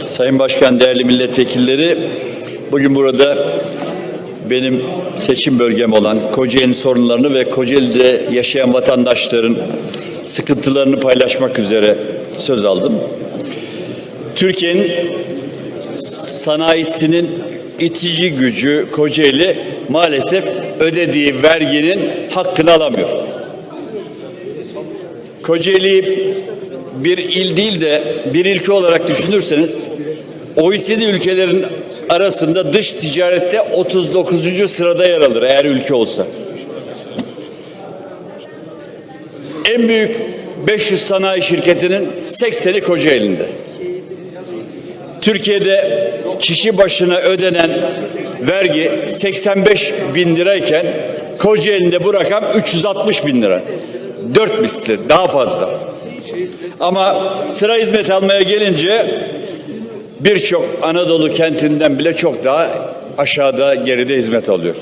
Sayın Başkan, değerli milletvekilleri, bugün burada benim seçim bölgem olan Kocaeli sorunlarını ve Kocaeli'de yaşayan vatandaşların sıkıntılarını paylaşmak üzere söz aldım. Türkiye'nin sanayisinin itici gücü Kocaeli maalesef ödediği verginin hakkını alamıyor. Kocaeli bir il değil de bir ülke olarak düşünürseniz OECD ülkelerin arasında dış ticarette 39. sırada yer alır eğer ülke olsa. En büyük 500 sanayi şirketinin 80'i Kocaeli'nde. Türkiye'de kişi başına ödenen vergi 85 bin lirayken Kocaeli'nde bu rakam 360 bin lira. Dört misli daha fazla. Ama sıra hizmet almaya gelince birçok Anadolu kentinden bile çok daha aşağıda geride hizmet alıyor.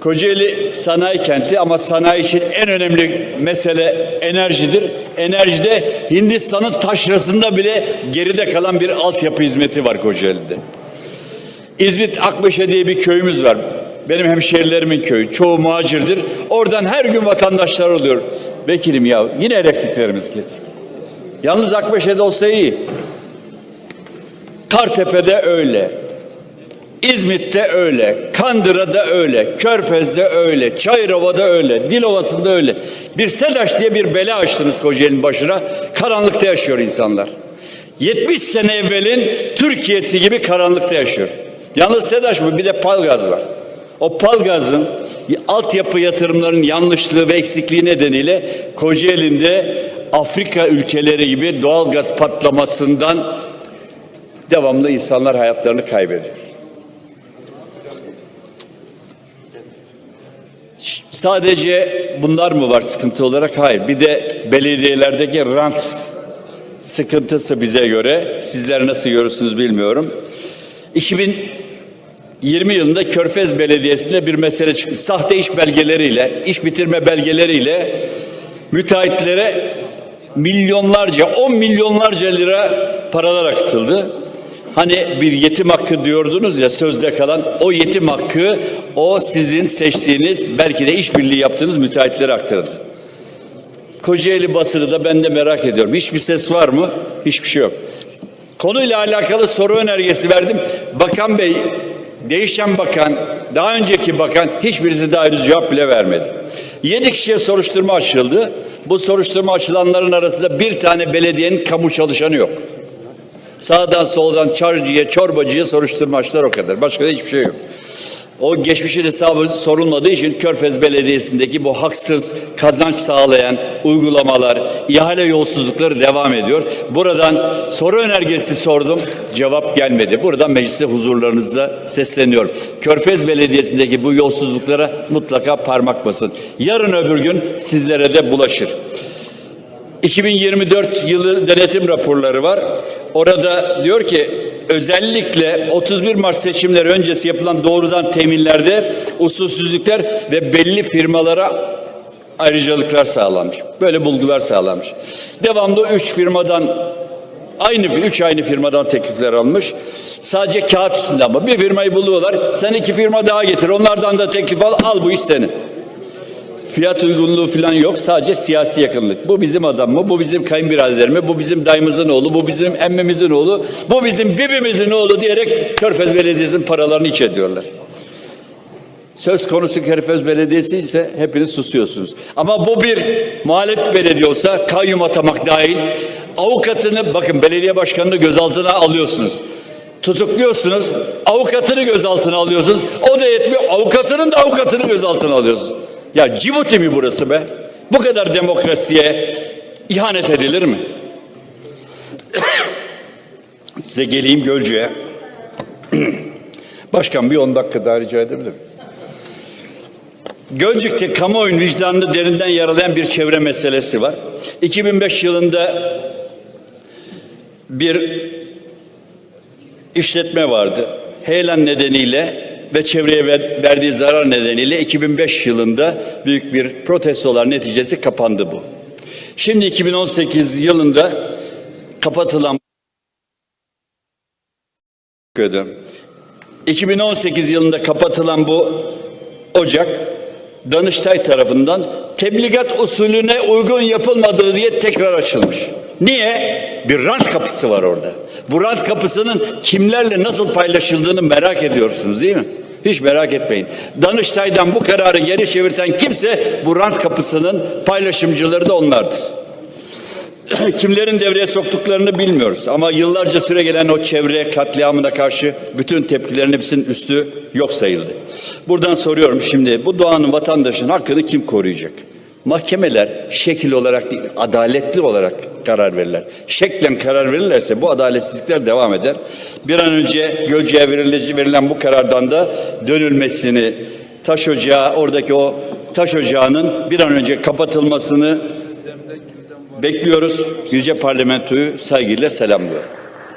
Kocaeli sanayi kenti ama sanayi için en önemli mesele enerjidir. Enerjide Hindistan'ın taşrasında bile geride kalan bir altyapı hizmeti var Kocaeli'de. İzmit Akbeşe diye bir köyümüz var. Benim hemşehrilerimin köyü. Çoğu muhacirdir. Oradan her gün vatandaşlar oluyor. Vekilim ya yine elektriklerimiz kesik. Yalnız Akbeşe'de olsa iyi. Kartepe'de öyle. İzmit'te öyle, Kandıra'da öyle, Körfez'de öyle, Çayırova'da öyle, Dilovası'nda öyle. Bir SEDAŞ diye bir bela açtınız Kocaeli'nin başına. Karanlıkta yaşıyor insanlar. 70 sene evvelin Türkiye'si gibi karanlıkta yaşıyor. Yalnız SEDAŞ mı? Bir de Palgaz var. O Palgaz'ın altyapı yatırımlarının yanlışlığı ve eksikliği nedeniyle Kocaeli'nde Afrika ülkeleri gibi doğal gaz patlamasından devamlı insanlar hayatlarını kaybediyor. Sadece bunlar mı var sıkıntı olarak? Hayır. Bir de belediyelerdeki rant sıkıntısı bize göre. Sizler nasıl görürsünüz bilmiyorum. 2020 yılında Körfez Belediyesi'nde bir mesele çıktı. Sahte iş belgeleriyle, iş bitirme belgeleriyle müteahhitlere milyonlarca, 10 milyonlarca lira paralar akıtıldı. Hani bir yetim hakkı diyordunuz ya sözde kalan o yetim hakkı o sizin seçtiğiniz belki de işbirliği yaptığınız müteahhitlere aktarıldı. Kocaeli basını da ben de merak ediyorum. Hiçbir ses var mı? Hiçbir şey yok. Konuyla alakalı soru önergesi verdim. Bakan Bey, değişen bakan, daha önceki bakan hiçbirisi daha henüz cevap bile vermedi. Yedi kişiye soruşturma açıldı. Bu soruşturma açılanların arasında bir tane belediyenin kamu çalışanı yok. Sağdan soldan çarcıya, çorbacıya soruşturma açtılar o kadar. Başka da hiçbir şey yok. O geçmişin hesabı sorulmadığı için Körfez Belediyesi'ndeki bu haksız kazanç sağlayan uygulamalar, ihale yolsuzlukları devam ediyor. Buradan soru önergesi sordum, cevap gelmedi. Buradan meclise huzurlarınızda sesleniyorum. Körfez Belediyesi'ndeki bu yolsuzluklara mutlaka parmak basın. Yarın öbür gün sizlere de bulaşır. 2024 yılı denetim raporları var. Orada diyor ki özellikle 31 Mart seçimleri öncesi yapılan doğrudan teminlerde usulsüzlükler ve belli firmalara ayrıcalıklar sağlanmış. Böyle bulgular sağlanmış. Devamlı üç firmadan aynı üç aynı firmadan teklifler almış. Sadece kağıt üstünde ama bir firmayı buluyorlar. Sen iki firma daha getir. Onlardan da teklif al. Al bu iş senin. Fiyat uygunluğu falan yok. Sadece siyasi yakınlık. Bu bizim adam mı? Bu bizim kayınbirader mi? Bu bizim dayımızın oğlu. Bu bizim emmimizin oğlu. Bu bizim bibimizin oğlu diyerek Körfez Belediyesi'nin paralarını iç ediyorlar. Söz konusu Körfez Belediyesi ise hepiniz susuyorsunuz. Ama bu bir muhalif belediye olsa kayyum atamak dahil avukatını bakın belediye başkanını gözaltına alıyorsunuz. Tutukluyorsunuz. Avukatını gözaltına alıyorsunuz. O da yetmiyor. Avukatının da avukatını gözaltına alıyorsunuz. Ya Cibuti mi burası be? Bu kadar demokrasiye ihanet edilir mi? Size geleyim Gölcük'e. Başkan bir 10 dakika daha rica edebilirim. Gölcük'te kamuoyunun vicdanını derinden yaralayan bir çevre meselesi var. 2005 yılında bir işletme vardı. Heyelan nedeniyle ve çevreye verdiği zarar nedeniyle 2005 yılında büyük bir protestolar neticesi kapandı bu. Şimdi 2018 yılında kapatılan ederim. 2018 yılında kapatılan bu ocak Danıştay tarafından tebligat usulüne uygun yapılmadığı diye tekrar açılmış. Niye? Bir rant kapısı var orada. Bu rant kapısının kimlerle nasıl paylaşıldığını merak ediyorsunuz değil mi? Hiç merak etmeyin. Danıştay'dan bu kararı geri çevirten kimse bu rant kapısının paylaşımcıları da onlardır. kimlerin devreye soktuklarını bilmiyoruz. Ama yıllarca süre gelen o çevre katliamına karşı bütün tepkilerin hepsinin üstü yok sayıldı. Buradan soruyorum şimdi bu doğanın vatandaşın hakkını kim koruyacak? Mahkemeler şekil olarak değil, adaletli olarak karar verirler. Şeklen karar verirlerse bu adaletsizlikler devam eder. Bir an önce verilen, verilen bu karardan da dönülmesini, taş ocağı, oradaki o taş ocağının bir an önce kapatılmasını bekliyoruz. Yüce Parlamentoyu saygıyla selamlıyorum.